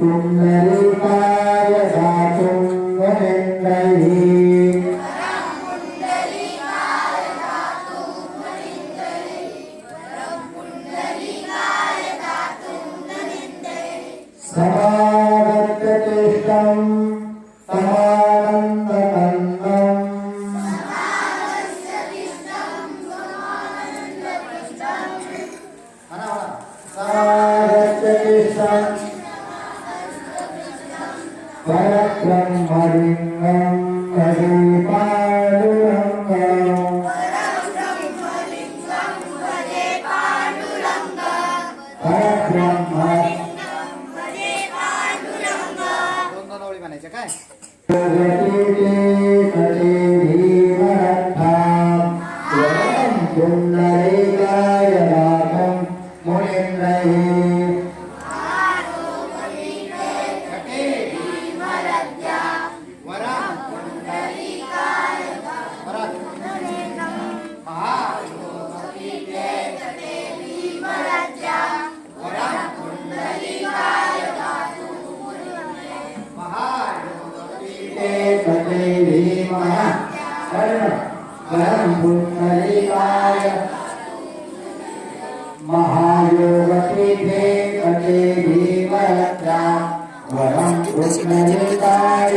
पुण्डरीकाय दातुं वरेन्द्रैः समागत्य तिष्ठम् समानन्दकन्दम् समागत्य परब्रह्म दोन दोन ओळी म्हणायच्या काय वरा महायोगपीठे कटे भीमरत्ना वरं पुण्डरीकाय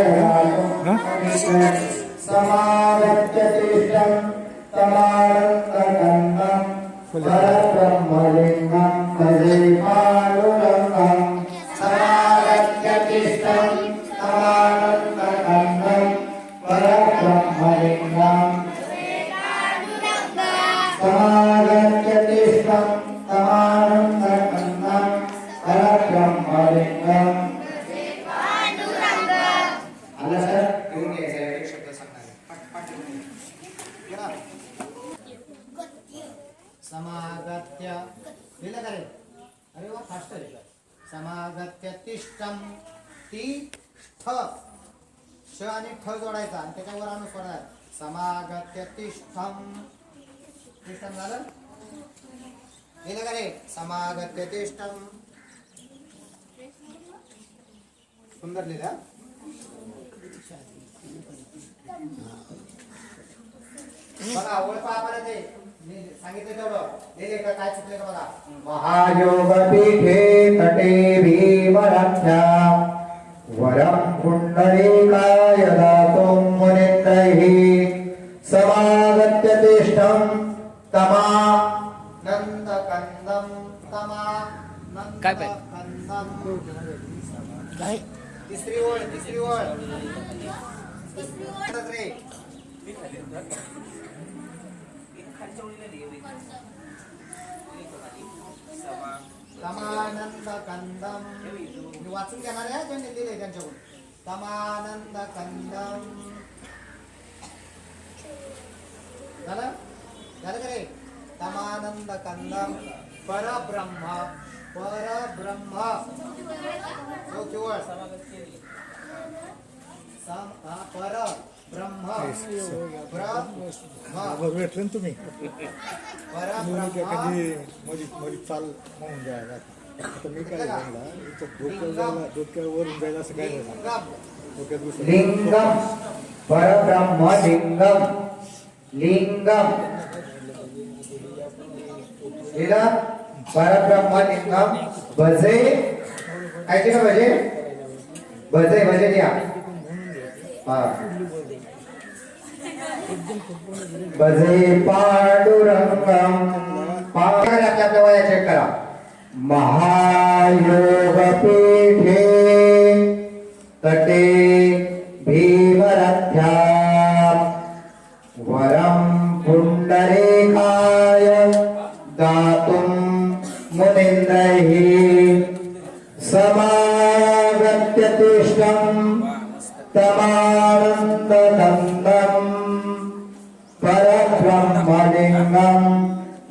समागत्य तिष्ठं तमानन्दकन्दं परब्रह्मलिङ्गं भजे समागत्य लिहिलं का रे अरे वा फास्ट लिहिलं समागत्य तिष्ठम ती ठ. श आणि ठ जोडायचा आणि त्याच्यावर अनुस्वार आहे. समागत्य तिष्ठम तिष्ठम झालं लिहिलं का रे समागत्य तिष्ठम सुंदर लिहिलं बघा ओळ पहा बरं ते मी सांगितलं तेवढं लिहिले का काय चुकले का बघा महायोगपीठे तटे भीमरथ्या वरं पुण्डरीकाय तमा नंद कंदम तमा नंद काय पाहिजे? कंदम तिसरी ओळ तिसरी ओळ तमानंद कंदम वाचून घेणार आहे ज्यांनी लिहिले त्यांच्याकडून. तमानंद कंदम झालं झालं का रे तमानंद कंदम परब्रह्म। परब्रह्म जो केवळ हा, पर ब्रह्म। ब्रह्म भेटलं ना तुम्ही? परब्रह्म। मध्ये मध्ये चाल म्हणून जायला आता मी काय म्हणला डोक्यावर जायला डोक्यावर वरून जायला असं काय नाही लिंगम. डोक्यात घुसून लिंगम. परब्रह्मलिंगम बारा ब्रह्मा परब्रह्मलिंगम भजे काय केलं भजे भजे भजे लिहा हा। भजे पांडुरंगम। पांडुरंग आपल्या आपल्या वया चेक करा। महायोग पीठे तमानन्दकन्दं परब्रह्मलिङ्गं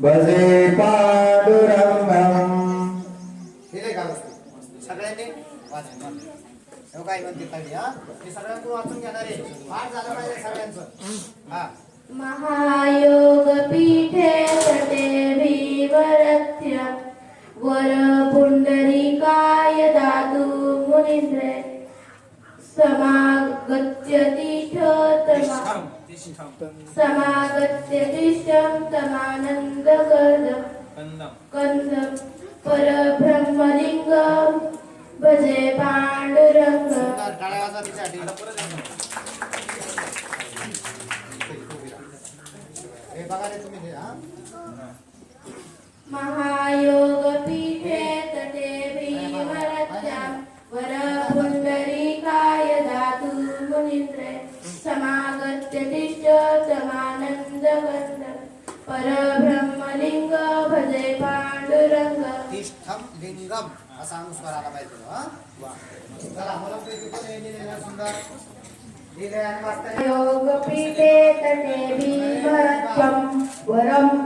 भजे पाण्डुरङ्गम् दिले का सगळ्यांनी काय म्हणते खाली हा मी सगळ्यांकडून वाचून घेणार आहे पाठ झालं पाहिजे सगळ्यांचं हा महायोगपीठे तटे भीमरथ्य वर पुण्डरीकाय दातु मुनीन्द्रे समागत्य समागत्य तिष्ठं तमानन्दकर्दं कन्दं परब्रह्मलिङ्गं भजे हा महायोगपीठे तटे भीमरत्यां वरपुण्डरीकाय धातु मुनीन्द्रे समागत्य परब्रह्मलिङ्ग भजे पाण्डुरङ्ग। तिष्ठम लिंगम असा अनुस्वार आला पाहिजे चला मला पैकी पण हे लिहिलेलं आहे सुंदर। लिहिलंय आणि वाचताय योगपीठे तटे भीमरत्वं वरं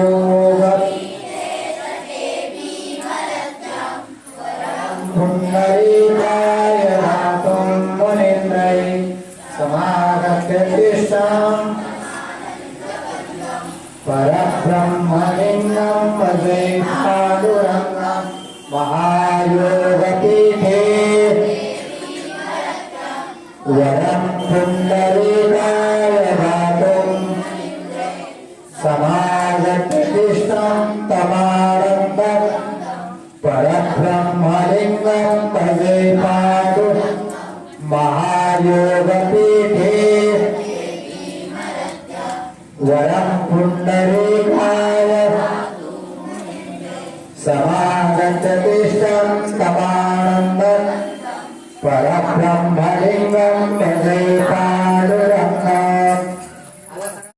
आयोग पुण्डरीकाय धातुं मुनीन्द्रै समागत्य तिष्ठम् परब्रह्मलिङ्गं भजे पाण्डुरङ्गं महायोगपीठे वरं पुण्डरीकाय समागतिष्ठं तमानन्दं परब्रह्मलिङ्गं भजे पातु। महायोगपीठे। वरं पुण्डरीकाय